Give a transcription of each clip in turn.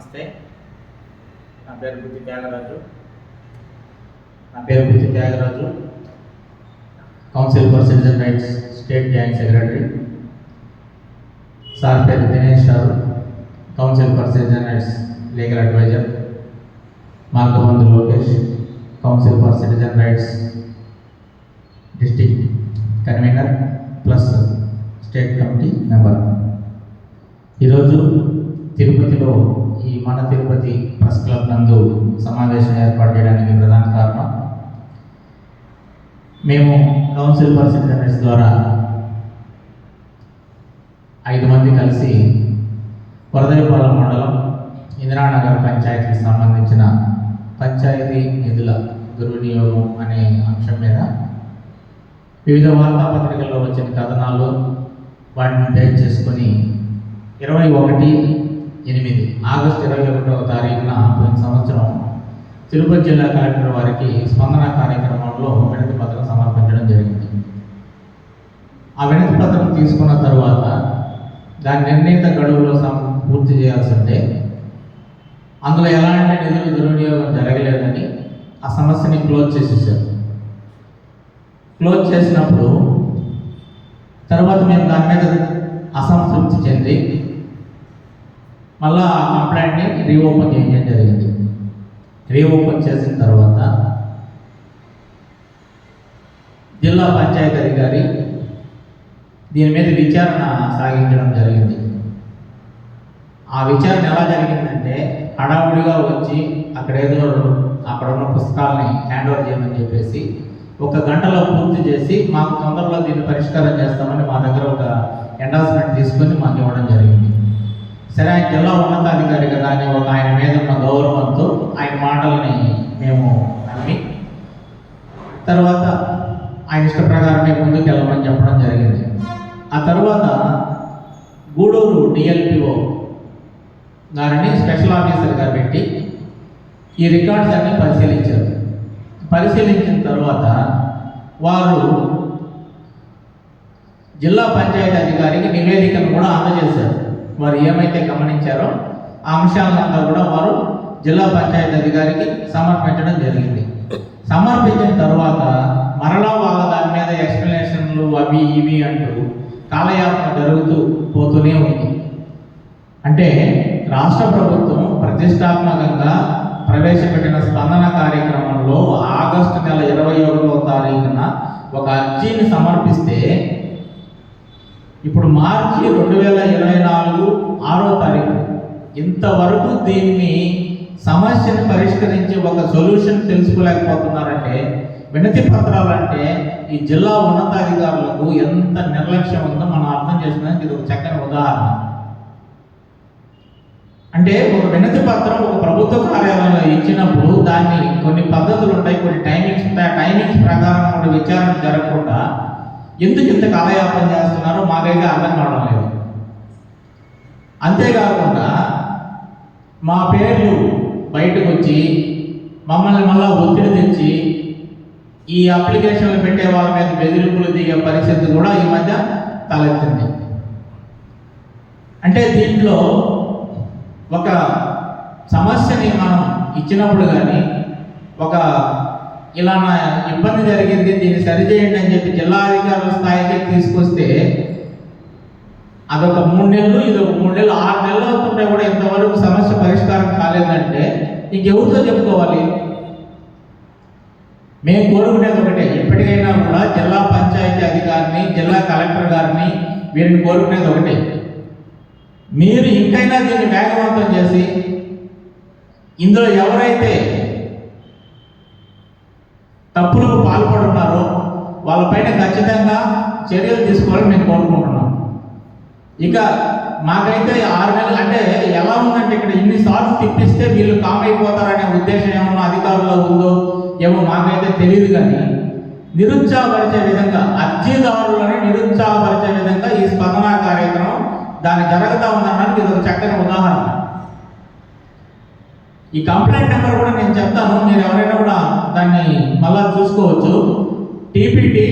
నమస్తే. నా పేరు బుద్ధి త్యాగరాజు. నా పేరు Buddhi Tyagaraju. Council for citizen rights state joint secretary sir పేరు Dinesh Rao council for citizen rights legal adviser Margabandhu Lokesh. Council for citizen rights district convener plus state committee member ఈరోజు తిరుపతిలో ఈ మన తిరుపతి ప్రెస్ క్లబ్ నందు సమావేశం ఏర్పాటు చేయడానికి ప్రధాన కారణం మేము కౌన్సిల్ పర్సన్ సిటిజన్స్ ద్వారా ఐదు మంది కలిసి వరదయపాలెం మండలం ఇందిరానగర్ పంచాయతీకి సంబంధించిన పంచాయతీ నిధుల దుర్వినియోగం అనే అంశం మీద వివిధ వార్తాపత్రికల్లో వచ్చిన కథనాలు వాటిని బేస్ చేసుకొని ఇరవై ఒకటి ఎనిమిది. ఆగస్టు ఇరవై ఒకటవ తారీఖున ప్రతి సంవత్సరం తిరుపతి జిల్లా కలెక్టర్ వారికి స్పందన కార్యక్రమంలో వినతి పత్రం సమర్పించడం జరిగింది. ఆ వినతి పత్రం తీసుకున్న తర్వాత దాని నిర్ణీత గడువులో సమ పూర్తి చేయాల్సి ఉంటే అందులో ఎలాంటి నిధులు దుర్వినియోగం జరగలేదని ఆ సమస్యని క్లోజ్ చేసేసారు. క్లోజ్ చేసినప్పుడు తర్వాత మేము దాని మీద అసంతృప్తి చెంది మళ్ళా ఆ కంప్లైంట్ని రీఓపెన్ చేయడం జరిగింది. రీఓపెన్ చేసిన తర్వాత జిల్లా పంచాయతీ అధికారి దీని మీద విచారణ సాగించడం జరిగింది. ఆ విచారణ ఎలా జరిగిందంటే హడావుడిగా వచ్చి అక్కడ ఏదో అక్కడ ఉన్న పుస్తకాలని హ్యాండ్ ఓవర్ చేయమని చెప్పేసి ఒక గంటలో పూర్తి చేసి మాకు తొందరలో దీన్ని పరిష్కారం చేస్తామని మా దగ్గర ఒక ఎండాస్మెంట్ తీసుకొని మాకు ఇవ్వడం జరిగింది. సరే ఆయన జిల్లా ఉన్నతాధికారి కదా అని ఒక ఆయన మీద ఉన్న గౌరవంతో ఆయన మాటల్ని మేము నమ్మి తర్వాత ఆయన ఇష్ట ప్రకారమే ముందుకు వెళ్ళమని చెప్పడం జరిగింది. ఆ తర్వాత గూడూరు డిఎల్పిఓ గారిని స్పెషల్ ఆఫీసర్గా పెట్టి ఈ రికార్డ్స్ అన్ని పరిశీలించారు. పరిశీలించిన తర్వాత వారు జిల్లా పంచాయతీ అధికారికి నివేదికను కూడా అందజేశారు. వారు ఏమైతే గమనించారో ఆ అంశాలంతా కూడా వారు జిల్లా పంచాయతీ అధికారికి సమర్పించడం జరిగింది. సమర్పించిన తర్వాత మరలా వాళ్ళ దాని మీద ఎక్స్ప్లెనేషన్లు అవి ఇవి అంటూ కాలయాపన జరుగుతూ పోతూనే ఉంది. అంటే రాష్ట్ర ప్రభుత్వం ప్రతిష్టాత్మకంగా ప్రవేశపెట్టిన స్పందన కార్యక్రమంలో ఆగస్టు నెల ఇరవై ఒకటో తారీఖున ఒక అర్జీని సమర్పిస్తే ఇప్పుడు మార్చి రెండు వేల ఇరవై నాలుగు ఆరో తారీఖు. ఇంతవరకు దీన్ని సమస్యను పరిష్కరించి ఒక సొల్యూషన్ తెలుసుకోలేకపోతున్నారంటే వినతి పత్రాలు అంటే ఈ జిల్లా ఉన్నతాధికారులకు ఎంత నిర్లక్ష్యం ఉందో మనం అర్థం చేసుకోవడానికి ఇది ఒక చక్కని ఉదాహరణ. అంటే ఒక వినతి పత్రం ఒక ప్రభుత్వ కార్యాలయంలో ఇచ్చినప్పుడు దాన్ని కొన్ని పద్ధతులు ఉంటాయి కొన్ని టైమింగ్స్ ఉంటాయి. ఆ టైమింగ్స్ ప్రకారం కూడా విచారణ జరగకుండా ఎందుకు ఇంత కాలయాపన చేస్తున్నారో మాకైతే అర్థం కావడం లేదు. అంతేకాకుండా మా పేర్లు బయటకు వచ్చి మమ్మల్ని మళ్ళా ఒత్తిడి తెచ్చి ఈ అప్లికేషన్లు పెట్టే వాళ్ళ మీద బెదిరింపులు దిగే పరిస్థితి కూడా ఈ మధ్య తలెత్తింది. అంటే దీంట్లో ఒక సమస్యని మనం ఇచ్చినప్పుడు కానీ ఒక ఇలా నా ఇబ్బంది జరిగింది దీన్ని సరిచేయండి అని చెప్పి జిల్లా అధికారుల స్థాయికి తీసుకొస్తే అదొక మూడు నెలలు ఇది ఒక మూడు నెలలు ఆరు నెలలు అవుతుంటే కూడా ఇంతవరకు సమస్య పరిష్కారం కాలేదంటే ఇంకెవరితో చెప్పుకోవాలి? మేము కోరుకునేది ఒకటే ఎప్పటికైనా కూడా జిల్లా పంచాయతీ అధికారిని జిల్లా కలెక్టర్ గారిని వీరిని కోరుకునేది ఒకటే. మీరు ఇంకైనా దీన్ని వేగవంతం చేసి ఇందులో ఎవరైతే తప్పులకు పాల్పడున్నారో వాళ్ళపైన ఖచ్చితంగా చర్యలు తీసుకోవాలని మేము కోరుకుంటున్నాం. ఇక మాకైతే ఆరు నెలలు అంటే ఎలా ఉందంటే ఇక్కడ ఇన్ని సార్లు తిప్పిస్తే వీళ్ళు కామ్ అయిపోతారనే ఉద్దేశం ఏమన్నా అధికారుల్లో ఉందో ఏమో మాకైతే తెలియదు కానీ నిరుత్సాహపరిచే విధంగా అర్జీదారులని నిరుత్సాహపరిచే విధంగా ఈ స్పందన కార్యక్రమం దాని జరుగుతూ ఉందన్నది ఇది ఒక చక్కని ఉదాహరణ. ఈ కంప్లైంట్ నెంబర్ కూడా నేను చెప్తాను. మీరు ఎవరైనా కూడా దాన్ని మళ్ళా చూసుకోవచ్చు. టీపీటీ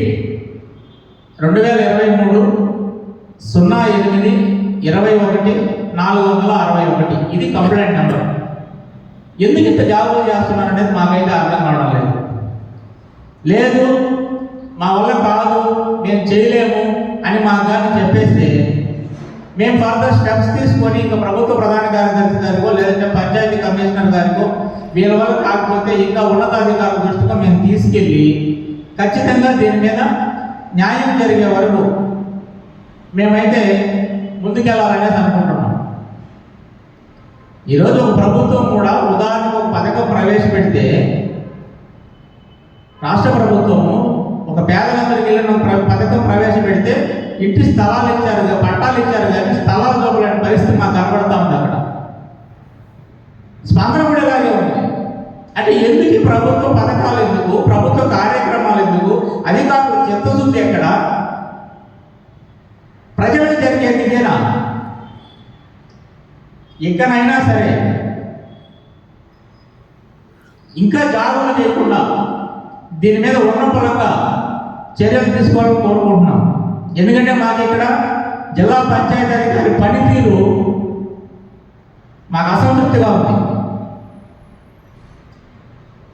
రెండు వేల ఇరవై మూడు సున్నా ఎనిమిది ఇరవై ఒకటి నాలుగు వందల అరవై ఒకటి. ఇది కంప్లైంట్ నెంబర్ ఎందుకు ఇంత జాగ్రత్త చేస్తున్నారు అనేది మాకైతే అర్థం కావడం లేదు. లేదు మా వల్ల కాదు మేము చేయలేము అని మాకు కానీ చెప్పి మేము ఫర్దర్ స్టెప్స్ తీసుకొని ఇంకా ప్రభుత్వ ప్రధాన కార్యదర్శి గారికో లేదంటే పంచాయతీ కమిషనర్ గారికో వీళ్ళ వల్ల కాకపోతే ఇంకా ఉన్నతాధికారుల దృష్టిగా మేము తీసుకెళ్ళి ఖచ్చితంగా దీని మీద న్యాయం జరిగే వరకు మేమైతే ముందుకెళ్ళాలనేది అనుకుంటున్నాం. ఈరోజు ఒక ప్రభుత్వం కూడా ఉదాహరణకు ఒక పథకం ప్రవేశపెడితే రాష్ట్ర ప్రభుత్వము ఒక పేదలందరికీ వెళ్ళిన ప్ర- పథకం ప్రవేశపెడితే ఇంటి స్థలాలు ఇచ్చారు పట్టాలు ఇచ్చారు కానీ స్థలాలు చూపలేని పరిస్థితి మాకు కనబడతా ఉంది అక్కడ. స్పందన కూడా ఇలాగే ఉంది. అంటే ఎందుకు ప్రభుత్వ పథకాలు ఎందుకు? ప్రభుత్వ కార్యక్రమాలు ఎందుకు? అధికారులు చిత్తశుద్ధి ఎక్కడ? ప్రజలకు జరిగేది ఇదేనా? ఇకనైనా సరే ఇంకా జాగ్రత్త చేయకుండా దీని మీద ఉన్న పొలంగా చర్యలు తీసుకోవాలని కోరుకుంటున్నాం. ఎందుకంటే మాకు ఇక్కడ జిల్లా పంచాయతీ అధికారి పనితీరు మాకు అసంతృప్తిగా ఉంది.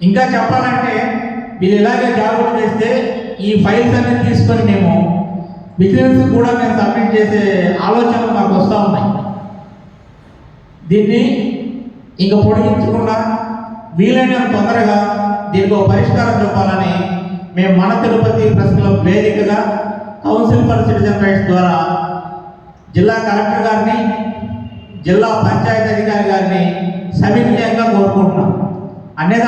ఇంకా చెప్పాలంటే వీళ్ళు ఇలాగే జాగ్రత్త చేస్తే ఈ ఫైల్స్ అన్ని తీసుకొని మేము విజిలెన్స్ కూడా మేము సబ్మిట్ చేసే ఆలోచనలు మాకు వస్తూ ఉన్నాయి. దీన్ని ఇంకా పొడిగించకుండా వీలైనంత తొందరగా దీనికి ఒక పరిష్కారం చూపాలని మేము మన తిరుపతి ప్రశ్నల వేదికగా కౌన్సిల్ ఫర్ సిటిజన్ రైట్స్ ద్వారా జిల్లా కలెక్టర్ గారిని జిల్లా పంచాయతీ అధికారి గారిని సవినయంగా కోరుకుంటున్నాం. అనేది